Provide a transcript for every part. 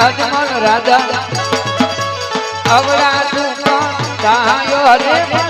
અજમલ રાજા અવળા તું રે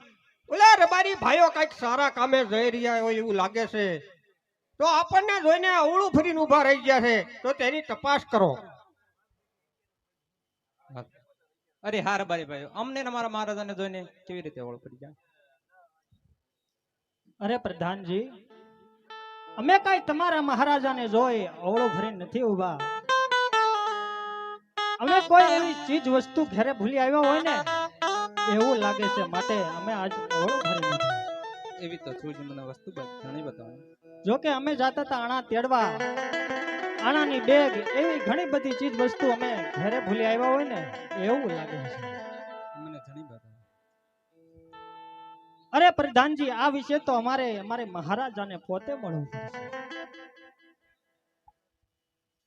ઓલા રબારી ભાઈઓ કંઈક સારા કામે જઈ રહ્યા હોય એવું લાગે છે. તો આપણને જોઈને અવળું ફરીને ઊભા રહી ગયા છે. તો તેની તપાસ કરો. અરે હા રબારી ભાઈ અમને અમારા મહારાજાને જોઈને કેવી રીતે ઓળખ પડી જાય અરે પ્રધાનજી અમે કઈ તમારા મહારાજાને જોઈ અવળો ફરીને નથી ઊભા અમે કોઈ એવી ચીજ વસ્તુ ઘરે ભૂલી આવ્યા હોય ને? એવું લાગે છે માટે અમે આજ ઓળો ભરી એવી તો છું જ મને વસ્તુ ઘણી બતાવો જો કે અમે જાતા હતા આણા તેડવા. આણાની બેગ એવી ઘણી બધી ચીજ વસ્તુ અમે ઘરે ભૂલી આવ્યા હોય ને એવું લાગે છે. મને ઘણી બતાવો અરે પ્રધાનજી આ વિશે તો અમારે અમારે મહારાજાને પોતે મળવું પડશે.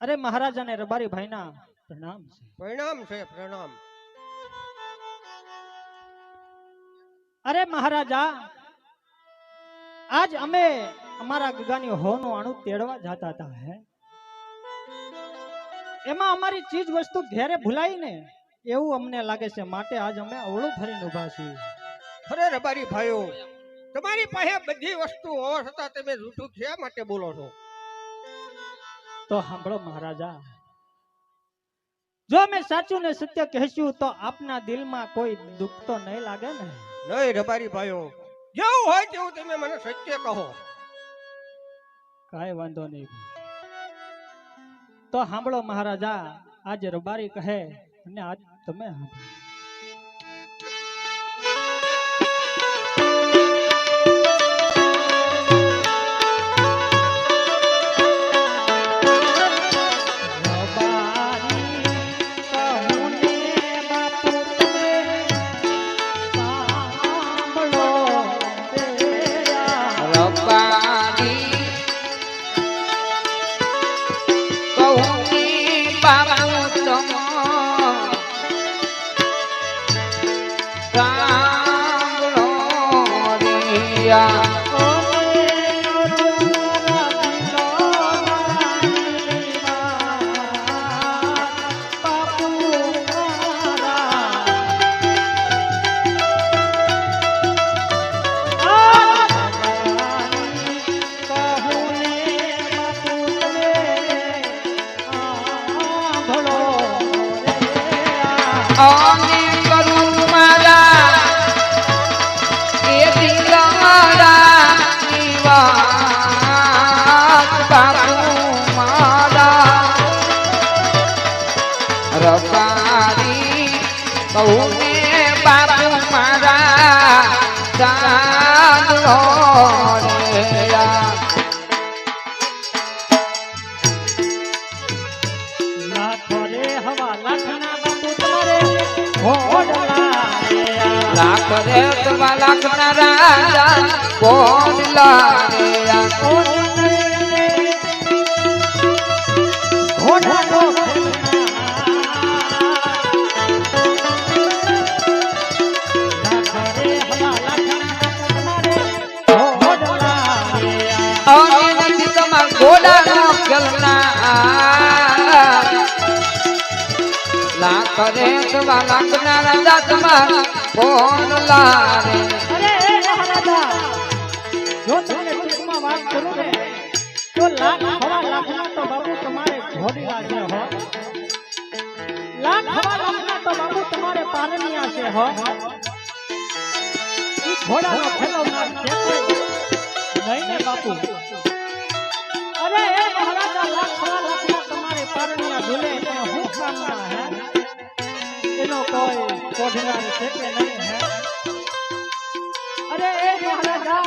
અરે મહારાજાને રબારી ભાઈના પ્રણામ છે. પ્રણામ છે પરિણામ. અરે મહારાજા આજ અમે અમારા ગગાની હોનું આણું તેડવા જતા હતા હે. એમાં અમારી ચીજ વસ્તુ ઘેરે ભૂલાઈ ને એવું અમને લાગે છે માટે આજ અમે અવળું ફરીને ઊભા છીએ. અરે રબારી ભાઈઓ તમારી પાસે બધી વસ્તુ હોવા છતાં તમે જૂઠું શા માટે બોલો છો? તો સાંભળો મહારાજા જો અમે સાચું ને સત્ય કહેશું તો આપના દિલમાં કોઈ દુઃખ તો નહીં લાગે ને? નહીં રબારી ભાઈઓ. જેવું હોય તેવું તમે મને સત્ય કહો. કાંઈ વાંધો નહીં. તો સાંભળો મહારાજા, આજે રબારી કહે અને આજ તમે સાંભળો. 对呀。લાખો રે તમારે. લાખ ના રાજા કોણ લાયા ઘોડાનો લૂંટવા લાગનારા જાતમાં કોણ લારે અરે રાજા જો તમને ટૂંકમાં વાત કરું ને, તો લાખ હવા લાખના તો બાપુ તમારે ઘોડીલા છે હો. લાખ હવા લાખના તો બાપુ તમારે પારણિયા છે હો. ઘોડાનો ખેલો નામ છે નહીં ને બાપુ? અરે, એ મહારાજા, લાખ હવા લાખના તમારે પારણિયા ઝૂલે હું કામના હે? કોઈ કોઢનાર છે કે નહીં હે અરે એ મહારાજા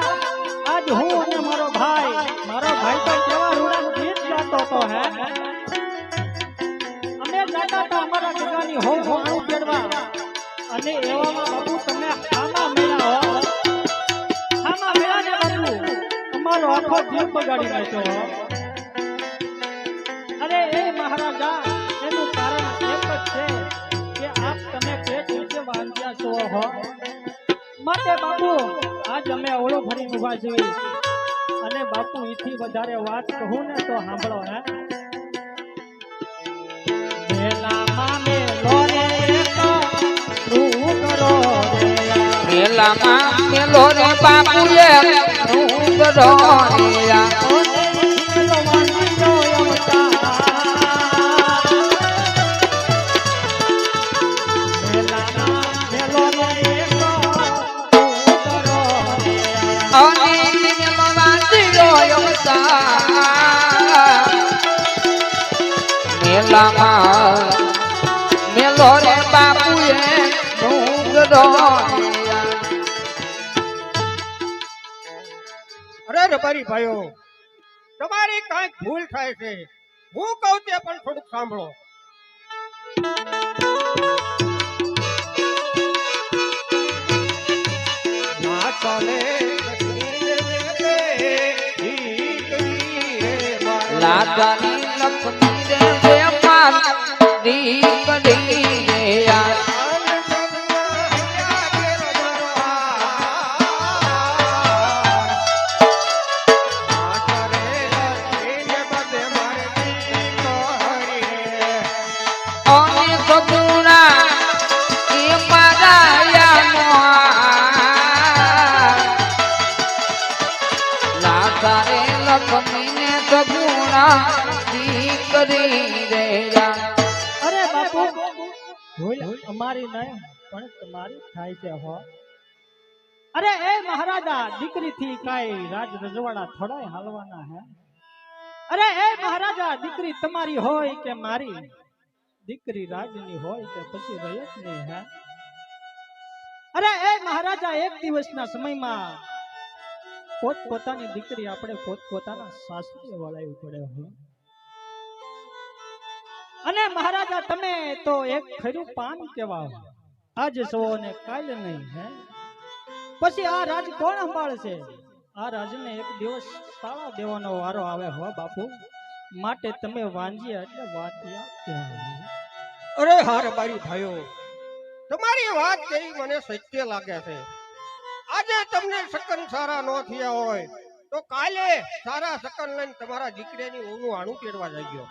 આજ હું અને મારો ભાઈ મારો ભાઈ તો કેવા રૂડા ગીત ગાતો તો હે અમે ગાતા હતા અમારા ગગાની હો આણું કેળવા અને એવામાં બાપુ તમે આમાં મેળા હો આમાં મેળા ને બાપુ અમારો આખો જીવ બગાડી નાખ્યો માટે બાપુ. આજ અમે ઓળો ફરી ઊભા છીએ. અને બાપુ એથી વધારે વાત કહું ને તો સાંભળો, હે. મેલામાં મેલો રે રૂ કરો રે. મેલામાં મેલો રે બાપુએ રૂપ રોયા ઓને ઈલો મેલામાં મેલો રે બાપુએ અરે રબારી ભાઈઓ તમારી કંઈક ભૂલ થાય છે. હું કહું તે પણ થોડુંક સાંભળો. ના Devi અમારી નહીં, પણ તમારી થાય છે, હો. અરે, એ મહારાજા દીકરી થી કાઈ રાજ રજવાડા થોડા હાલવાના હે? અરે, એ મહારાજા, દીકરી તમારી હોય કે મારી? દીકરી રાજની હોય કે પછી રયત નહીં હે? અરે, એ મહારાજા, એક દિવસના સમયમાં પોત પોતાની દીકરી આપણે પોત પોતાના શાસ્ત્રીય વળાવી પડે હોય અને મહારાજા, તમે તો એક ખરું પાન કેવા આજ સો ને કાલ નહીં, હે? પછી આ રાજ કોણ સંભાળશે? આ રાજને એક દિવસ તાળા દેવાનો વારો આવે, હો બાપુ? માટે તમે વાંજ્યા એટલે વાતિયા. અરે હાર બારી થયો તમારી વાત કેવી મને સત્ય લાગે છે. આજે તમને શકન સારા ન થયા હોય, તો કાલે સારા શકન લઈને તમારા દીકરાની ઓનું આણું કેળવા જજો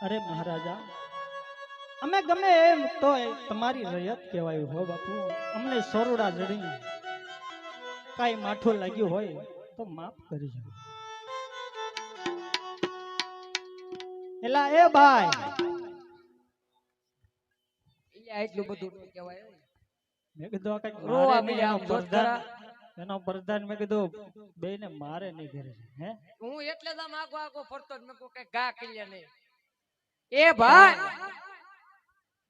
અરે મહારાજા અમે ગમે એમ તો તમારી રયત કહેવાય હો બાપુ. અમને સરોડા જડી કાંઈ માઠું લાગ્યું હોય તો માફ કરજો એલા એ ભાઈ. એટલું બધું કહેવાય મેં કીધું આ કંઈક રોવા મળ્યા દોસ્ત એનો પ્રધાન મેં કીધું બે ને મારે નહીં કરે હે? હું એટલે જ આમ આગો આગો ફરતો મેં કઈ ગા કરી નહીં. એ ભાઈ,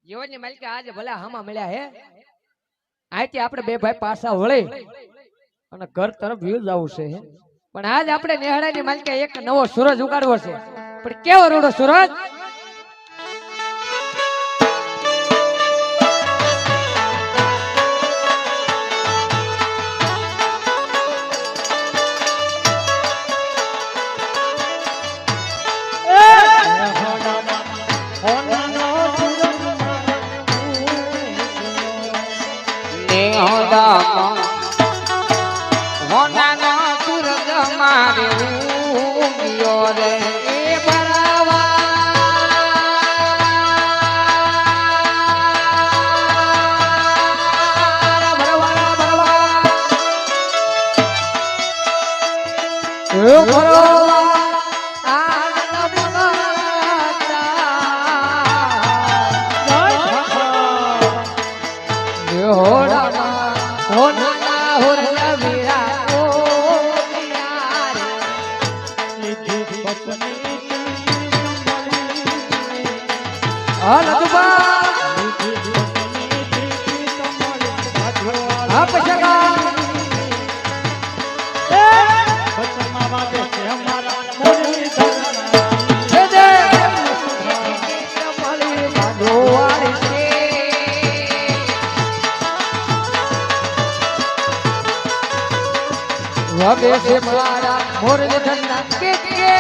જીવનની માલિકા આજે ભલે હામાં મળ્યા હે અહીંથી આપણે બે ભાઈ પાછા વળે અને ઘર તરફ વ્યૂ જવું છે. પણ આજ આપણે નેહડાની માલિકા એક નવો સૂરજ ઉગાડવો છે. પણ કેવો રૂડો સૂરજ? વગે છે મારા મોર ધંધા કે કે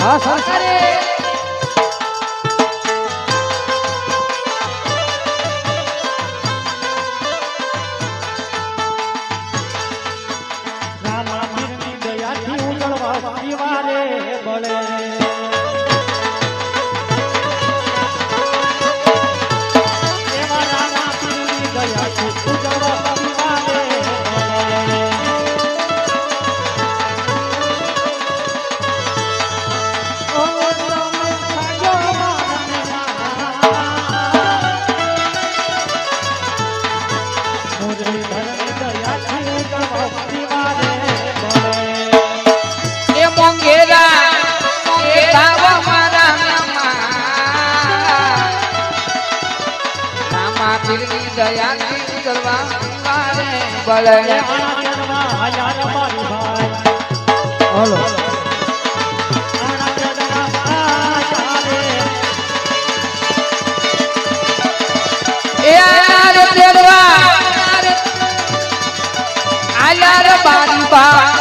આ સરકારે પીરની દયાથી કરવા મારે બળે. બોલો આયાર બારી બા